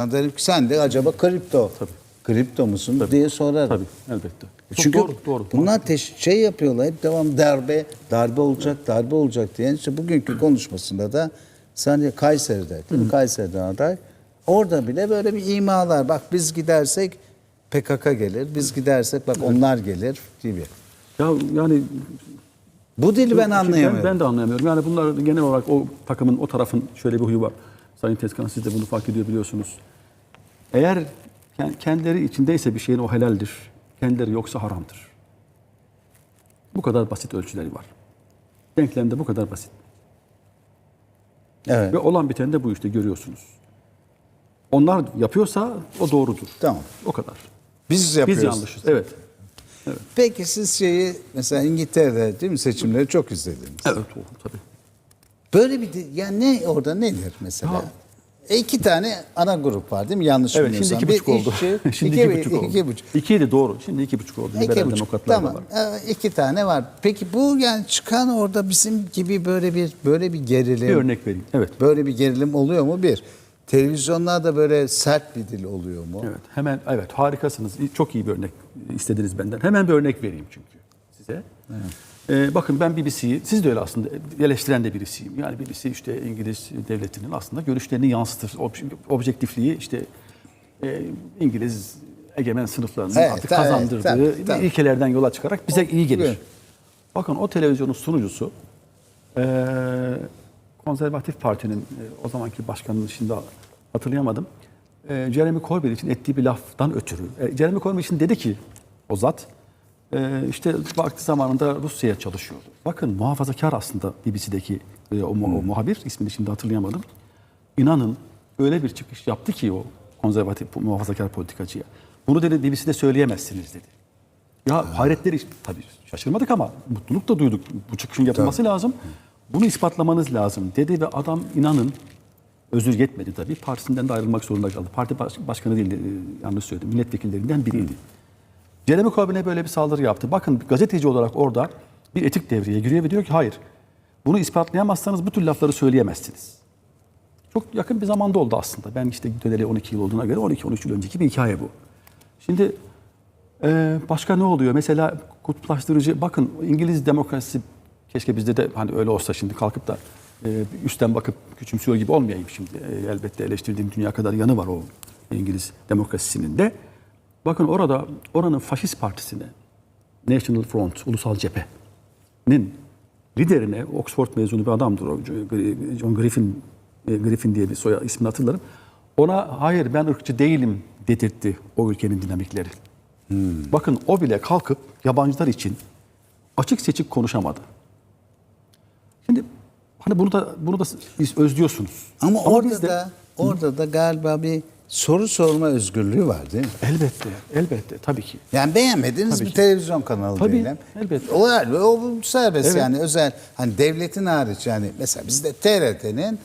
Derim ki sen de acaba kripto. Tabii. Kripto musun diye sorarım. Tabii elbette. Çok Çünkü doğru, doğru. bunlar teş- şey yapıyorlar hep devam darbe, darbe olacak, darbe olacak diye. İşte bugünkü konuşmasında da sen Kayseri'de, değil mi? Kayseri'den aday. Orada bile böyle bir imalar. Bak biz gidersek PKK gelir, biz gidersek bak onlar gelir gibi. Ya yani Bu dili ben anlayamıyorum. Ben, ben de anlayamıyorum. Yani bunlar genel olarak o takımın, o tarafın şöyle bir huyu var. Sayın Tezkan siz de bunu fark ediyor biliyorsunuz. Eğer ke- kendileri içindeyse bir şeyin o helaldir. Kendileri yoksa haramdır. Bu kadar basit ölçüleri var. Denklemde bu kadar basit. Evet. Ve olan biteni de bu işte görüyorsunuz. Onlar yapıyorsa o doğrudur. Tamam. O kadar. Biz yapıyoruz. Biz yanlışız. Evet. Peki siz şeyi mesela İngiltere'de değil mi seçimleri çok izlediniz. Evet o- tabii. Böyle bir yani ne orada nedir mesela? E iki tane ana grup var değil mi? Yanlış Evet şimdi iki buçuk Bir oldu. işçi, şimdi iki, iki, buçuk oldu. iki buçuk. İkiydi doğru. Şimdi iki buçuk oldu. İki Liberal buçuk. Tamam. var. E, iki tane var. Peki bu yani çıkan orada bizim gibi böyle bir böyle bir gerilim. Bir örnek vereyim. Evet. Böyle bir gerilim oluyor mu? Bir. Televizyonlarda böyle sert bir dil oluyor mu? Evet. Hemen evet harikasınız. Çok iyi bir örnek istediniz benden. Hemen bir örnek vereyim çünkü size. Ee, bakın ben BBC'yi, siz de öyle aslında eleştiren de birisiyim. Yani BBC işte İngiliz devletinin aslında görüşlerini yansıtır. Ob- Objektifliği işte e, İngiliz egemen sınıflarının Evet, artık tabii, kazandırdığı tabii, tabii. ilkelerden yola çıkarak bize iyi gelir. Evet. Bakın o televizyonun sunucusu e, Konservatif Parti'nin e, o zamanki başkanının şimdi hatırlayamadım. E, Jeremy Corbyn için ettiği bir laftan ötürü. E, Jeremy Corbyn için dedi ki o zat e, işte vakti zamanında Rusya'ya çalışıyordu. Bakın muhafazakar aslında BBC'deki e, o, mu- o muhabir ismini şimdi hatırlayamadım. İnanın öyle bir çıkış yaptı ki o konservatif muhafazakar politikacıya. Bunu dedi BBC'de söyleyemezsiniz dedi. Ya hayretleri tabii şaşırmadık ama mutluluk da duyduk. Bu çıkışın yapılması lazım. Bunu ispatlamanız lazım dedi ve adam inanın özür yetmedi tabii. Partisinden de ayrılmak zorunda kaldı. Parti baş- başkanı değildi, e, yanlış söyledim. Milletvekillerinden biriydi. Jeremy Corbyn'e böyle bir saldırı yaptı. Bakın gazeteci olarak orada bir etik devreye giriyor ve diyor ki hayır bunu ispatlayamazsanız bu tür lafları söyleyemezsiniz. Çok yakın bir zamanda oldu aslında. Ben işte döneli 12 yıl olduğuna göre 12-13 yıl önceki bir hikaye bu. Şimdi başka ne oluyor? Mesela kutuplaştırıcı, bakın İngiliz demokrasisi keşke bizde de hani öyle olsa şimdi kalkıp da üstten bakıp küçümsüyor gibi olmayayım şimdi. Elbette eleştirdiğim dünya kadar yanı var o İngiliz demokrasisinin de. Bakın orada oranın faşist partisine National Front, Ulusal Cephe'nin liderine Oxford mezunu bir adamdır o. John Griffin e, Griffin diye bir soya ismini hatırlarım. Ona hayır ben ırkçı değilim dedirtti o ülkenin dinamikleri. Bakın o bile kalkıp yabancılar için açık seçik konuşamadı. Şimdi hani bunu da bunu da özlüyorsunuz. Ama, orada bizde- da orada da galiba bir soru sorma özgürlüğü var değil mi? elbette elbette tabii ki. Yani beğenmediğiniz Tabii bir ki. televizyon kanalı Tabii, diyelim. elbette. O, o serbest Evet. yani özel hani devletin hariç yani mesela bizde TRT'nin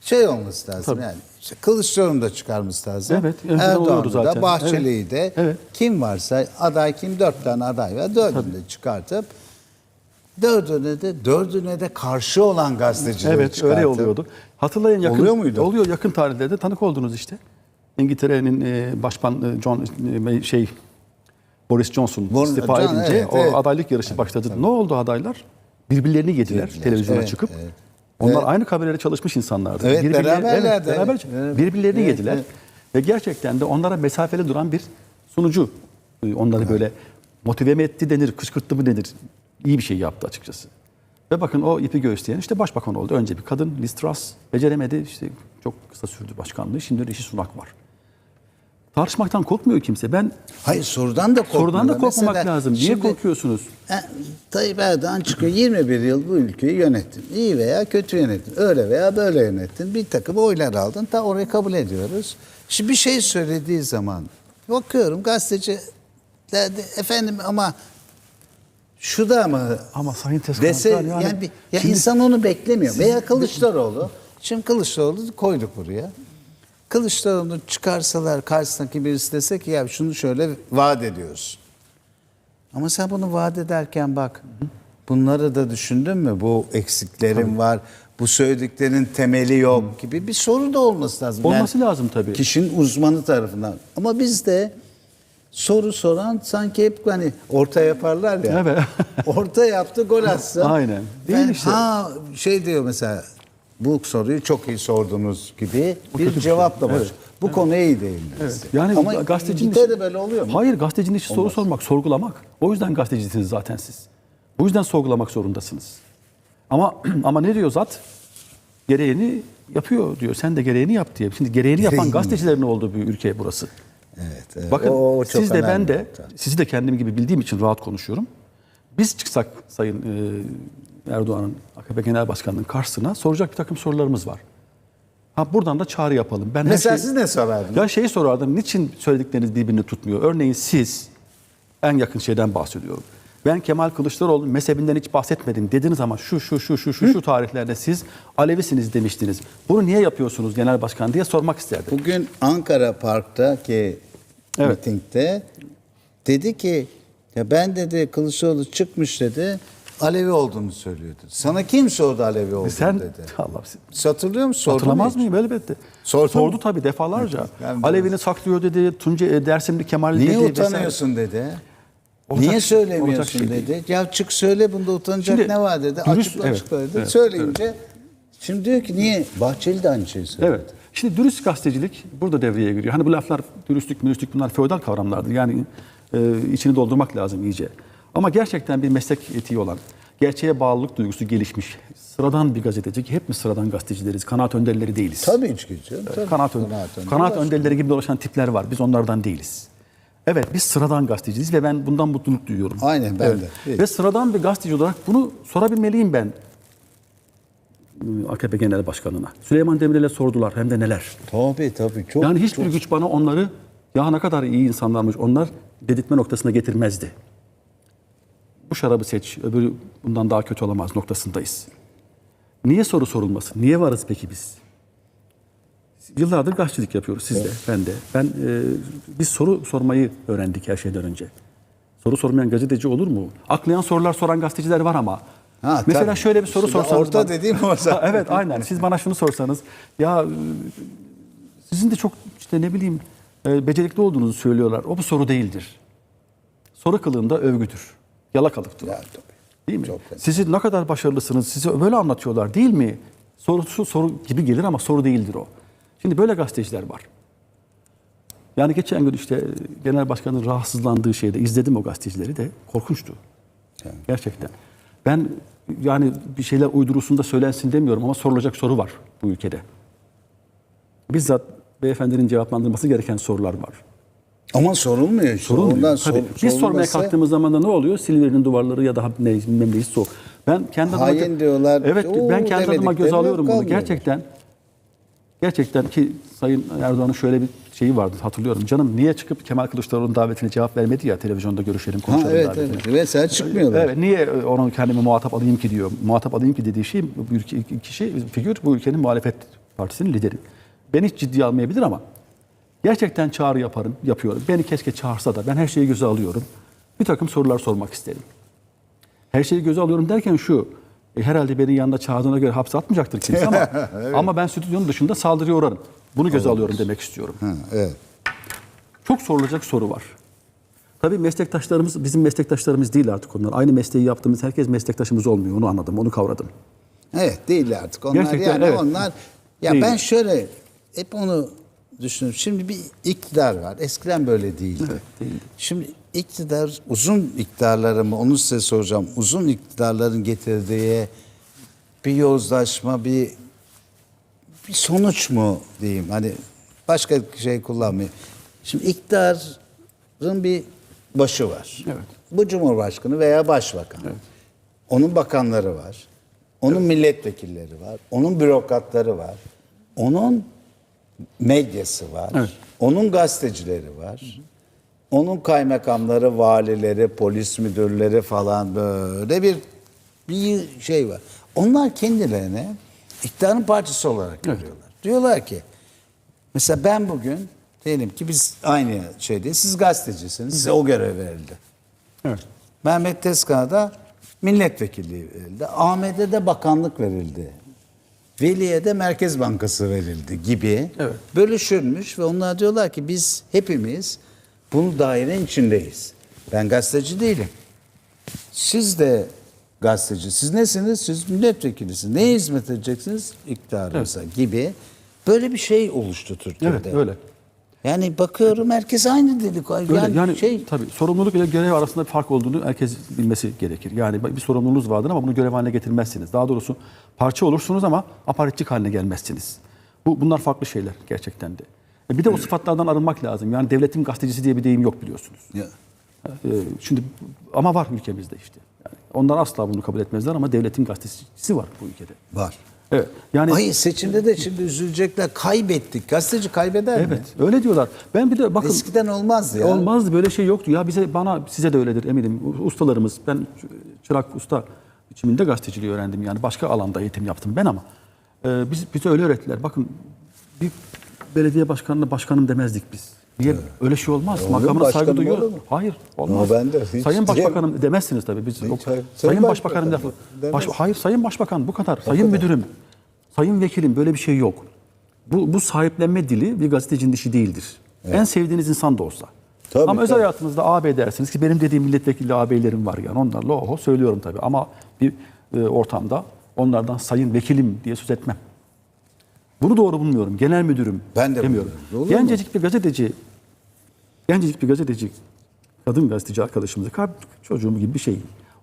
şey olması lazım Tabii. yani işte Kılıçdaroğlu'nu da çıkarması lazım. Evet, Erdoğan'ı da. Bahçeli'yi de Evet. kim varsa aday kim dört tane aday var dördünü de çıkartıp dördüne de dördüne de karşı olan gazetecileri Evet çıkartıp öyle oluyordu. Hatırlayın yakın Oluyor muydu? Oluyor yakın tarihlerde tanık oldunuz işte. İngiltere'nin e, başkan e, John e, şey Boris Johnson Boris- istifa John, edince evet, o evet. adaylık yarışı başladı. Ne oldu adaylar? Birbirlerini yediler, Yediler, televizyona evet, çıkıp. evet. Onlar aynı kabinelere çalışmış insanlardı. Evet, beraberlerdi, beraber, evet, birbirlerini yediler. Ve gerçekten de onlara mesafeli duran bir sunucu. e, Onları böyle motive mi etti denir, kışkırttı mı denir. İyi bir şey yaptı açıkçası. Ve bakın o ipi göğüsleyen işte başbakan oldu. Önce bir kadın Liz Truss beceremedi. İşte çok kısa sürdü başkanlığı. Şimdi Rishi Sunak var. Tartışmaktan korkmuyor kimse. Ben Hayır sorudan da korkmuyor. sorudan da korkmamak Mesela lazım. Niye şimdi- korkuyorsunuz? E, Tayyip Erdoğan çıkıyor 21 yıl bu ülkeyi yönettin. İyi veya kötü yönettin. Öyle veya böyle yönettin. Bir takım oylar aldın. Ta orayı kabul ediyoruz. Şimdi bir şey söylediği zaman bakıyorum gazeteci de, de- efendim ama şu da mı Ama Sayın Tezkan dese yani, yani, bir, ya şimdi- insan onu beklemiyor. Veya Kılıçdaroğlu. Şimdi Kılıçdaroğlu koyduk buraya. Kılıçdaroğlu çıkarsalar karşısındaki birisi dese ki ya şunu şöyle vaat ediyoruz. Ama sen bunu vaat ederken bak bunları da düşündün mü? Bu eksiklerim var, bu söylediklerin temeli yok gibi bir soru da olması lazım. Olması lazım tabii. Kişinin uzmanı tarafından. Ama bizde soru soran sanki hep hani orta yaparlar ya. Evet. orta yaptı gol atsa. Aynen. Değil Ben, işte. Ha şey diyor mesela bu soruyu çok iyi sordunuz gibi Bu bir cevapla şey. Evet. Bu konuya iyi değindiniz. Evet. Yani Ama gazetecinin işi- böyle oluyor mu? Hayır, gazetecinin işi soru sormak, sorgulamak. O yüzden gazetecisiniz zaten siz. Bu yüzden sorgulamak zorundasınız. Ama ama ne diyor zat? Gereğini yapıyor diyor. Sen de gereğini yap diye. Şimdi gereğini yapan Gereğini. gazetecilerin olduğu bir ülke burası. Evet, evet. Bakın O- o siz de ben de, sizi de kendim gibi bildiğim için rahat konuşuyorum. Biz çıksak Sayın e, Erdoğan'ın AKP Genel Başkanı'nın karşısına soracak bir takım sorularımız var. Ha buradan da çağrı yapalım. Ben Mesela şeyi- siz ne sorardınız? ya şeyi sorardım. Niçin söyledikleriniz birbirini tutmuyor? Örneğin siz en yakın şeyden bahsediyorum. Ben Kemal Kılıçdaroğlu mezhebinden hiç bahsetmedim dediniz ama şu şu şu şu şu şu tarihlerde siz Alevisiniz demiştiniz. Bunu niye yapıyorsunuz genel başkan diye sormak isterdim. Bugün Ankara Park'taki Evet. mitingde dedi ki ya ben dedi Kılıçdaroğlu çıkmış dedi Alevi olduğunu söylüyordu. Sana kim sordu Alevi olduğunu Sen dedi. Allah Hatırlıyor musun? Sordu Hatırlamaz mıyım elbette. Sordu Sordu tabii defalarca. Yani Alevini saklıyor dedi. Tunca e, Dersimli Kemal Niye dedi. vesaire. utanıyorsun dedi. Olacak Niye şey- söylemiyorsun şey dedi. Ya çık söyle bunda utanacak Şimdi, ne var dedi. dürüst- açık evet, açık dedi. evet, Söyleyince şimdi diyor ki niye? Bahçeli de aynı şeyi söylüyor. Evet. Şimdi dürüst gazetecilik burada devreye giriyor. Hani bu laflar dürüstlük, mürüstlük bunlar feodal kavramlardır. Yani e, içini doldurmak lazım iyice. Ama gerçekten bir meslek etiği olan, gerçeğe bağlılık duygusu gelişmiş, sıradan bir gazeteci ki hep mi sıradan gazetecileriz, kanaat önderleri değiliz. Tabii hiç geçiyor. Tabii. Kanaat, ön- Kanaat önderi kanaat önderleri gibi dolaşan tipler var. Biz onlardan değiliz. Evet biz sıradan gazeteciyiz ve ben bundan mutluluk duyuyorum. Aynen, ben de. Evet. Ve sıradan bir gazeteci olarak bunu sorabilmeliyim ben AKP Genel Başkanı'na. Süleyman Demirel'e sordular hem de neler. Tabii tabii. Çok, Yani hiçbir çok- güç bana onları ya ne kadar iyi insanlarmış onlar dedirtme noktasına getirmezdi. Bu şarabı seç, öbürü bundan daha kötü olamaz noktasındayız. Niye soru sorulmasın? Niye varız peki biz? Yıllardır gazetecilik yapıyoruz siz de, ben de. Ben e, biz soru sormayı öğrendik her şeyden önce. Soru sormayan gazeteci olur mu? Aklayan sorular soran gazeteciler var ama. Ha, Mesela tabii. şöyle bir soru Şurada sorsanız. orta bana- dediğim o zaten. Evet aynen. Siz bana şunu sorsanız. Ya e, sizin de çok işte ne bileyim e, becerikli olduğunuzu söylüyorlar. O bu soru değildir. Soru kılığında övgüdür. Yalakalıktır. Ya tabii. Değil mi? Çok. Sizi ne kadar başarılısınız, sizi böyle anlatıyorlar değil mi? Sorusu soru gibi gelir ama soru değildir o. Şimdi böyle gazeteciler var. Yani geçen gün işte genel başkanın rahatsızlandığı şeyde izledim o gazetecileri de korkunçtu. Gerçekten. Ben yani bir şeyler uydurusunda söylensin demiyorum ama sorulacak soru var bu ülkede. Bizzat beyefendinin cevaplandırması gereken sorular var. Ama sorulmuyor işte. Sorulmuyor. Ondan Tabii. sor- Biz sormaya kalktığımız zaman da ne oluyor? Silivri'nin duvarları ya da ne neyse soğuk. Ben kendi adıma Hain diyorlar. Evet ben kendi adıma göz alıyorum bunu. kalmıyor. Gerçekten gerçekten ki Sayın Erdoğan'ın şöyle bir şeyi vardı hatırlıyorum. Canım niye çıkıp Kemal Kılıçdaroğlu'nun davetine cevap vermedi ya televizyonda görüşelim Ha, konuşalım evet, davetine. evet. Mesela çıkmıyorlar. Evet, niye onu kendime muhatap alayım ki diyor. Muhatap alayım ki dediği şey bu ülke, kişi figür bu ülkenin muhalefet partisinin lideri. Beni hiç ciddiye almayabilir ama gerçekten çağrı yaparım, yapıyorum. Beni keşke çağırsa da ben her şeyi göze alıyorum. Bir takım sorular sormak isterim. Her şeyi göze alıyorum derken şu. e, herhalde beni yanında çağırdığına göre hapse atmayacaktır kimse ama ama ben stüdyonun dışında saldırıya uğrarım. Bunu göze alıyorum demek istiyorum. Ha, evet. Çok sorulacak soru var. Tabii meslektaşlarımız bizim meslektaşlarımız değil artık onlar. Aynı mesleği yaptığımız herkes meslektaşımız olmuyor. Onu anladım, onu kavradım. Evet değil artık. Onlar Gerçekten, yani evet. onlar ya Değil. ben şöyle hep onu düşünüyorum. Şimdi bir iktidar var. Eskiden böyle değildi. değildi. Şimdi iktidar uzun iktidarları mı onu size soracağım. Uzun iktidarların getirdiği bir yozlaşma, bir bir sonuç mu diyeyim? Hani başka şey kullanmayayım. Şimdi iktidarın bir başı var. Evet. Bu cumhurbaşkanı veya başbakan. Onun bakanları var. Onun milletvekilleri var. Onun bürokratları var. Onun medyası var. Evet. Onun gazetecileri var. Onun kaymakamları, valileri, polis müdürleri falan böyle bir bir şey var. Onlar kendilerine iktidarın parçası olarak görüyorlar. Diyorlar ki mesela ben bugün diyelim ki biz aynı şeyde siz gazetecisiniz. Size o görev verildi. Evet. Mehmet Tezkan'a da milletvekilliği verildi. Ahmet'e de bakanlık verildi. Veli'ye de Merkez Bankası verildi gibi Evet. bölüşülmüş ve onlar diyorlar ki biz hepimiz bunu dairenin içindeyiz. Ben gazeteci değilim. Siz de gazeteci. Siz nesiniz? Siz milletvekilisiniz. Neye hizmet edeceksiniz? İktidarınıza gibi. Böyle bir şey oluştu Türkiye'de. Evet öyle. Yani bakıyorum herkes aynı dedik. Öyle Yani, yani, şey tabii sorumluluk ile görev arasında bir fark olduğunu herkes bilmesi gerekir. Yani bir sorumluluğunuz vardır ama bunu görev haline getirmezsiniz. Daha doğrusu parça olursunuz ama aparatçik haline gelmezsiniz. Bu bunlar farklı şeyler gerçekten de. E Bir de o sıfatlardan arınmak lazım. Yani devletin gazetecisi diye bir deyim yok biliyorsunuz. Ya. Ee, Şimdi ama var ülkemizde işte. Yani onlar asla bunu kabul etmezler ama devletin gazetecisi var bu ülkede. var. Evet. Yani Hayır seçimde de şimdi üzülecekler. Kaybettik. Gazeteci kaybeder mi? evet öyle diyorlar. Ben bir de bakın Eskiden olmazdı ya. Olmazdı böyle şey yoktu. Ya bize bana size de öyledir eminim. Ustalarımız ben çırak usta biçiminde gazeteciliği öğrendim yani başka alanda eğitim yaptım ben ama e, biz bize öyle öğrettiler. Bakın bir belediye başkanına başkanım demezdik biz. Niye öyle şey olmaz? Olur mu? Makamına saygı olur mu? Hayır, olmaz. Ama ben de hiç Sayın. Başbakanım demezsiniz tabii biz. Hiç, yok. hayır. Sayın, Başbakanım lafı. Baş, hayır Sayın Başbakan bu kadar. Sayın kadar. Müdürüm. Sayın Vekilim böyle bir şey yok. Bu, bu sahiplenme dili bir gazetecinin işi değildir. En sevdiğiniz insan da olsa. Tabii, Ama özel tabii. hayatınızda ağabey dersiniz ki benim dediğim milletvekili ağabeylerim var yani onlarla oho söylüyorum tabii ama bir e, ortamda onlardan sayın vekilim diye söz etmem. Bunu doğru bulmuyorum. Genel müdürüm Ben de demiyorum. Olur? Gencecik bir gazeteci, gencecik bir gazeteci, kadın gazeteci arkadaşımız, çocuğum gibi bir şey.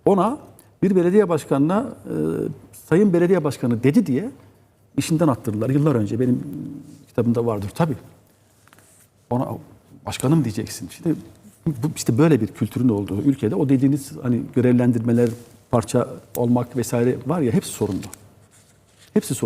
Ona bir belediye başkanına e, sayın belediye başkanı dedi diye işinden attırdılar yıllar önce. Benim kitabımda vardır tabii. Ona başkanım diyeceksin. İşte bu işte böyle bir kültürün olduğu ülkede o dediğiniz hani görevlendirmeler parça olmak vesaire var ya hepsi sorunlu. Hepsi sorunlu.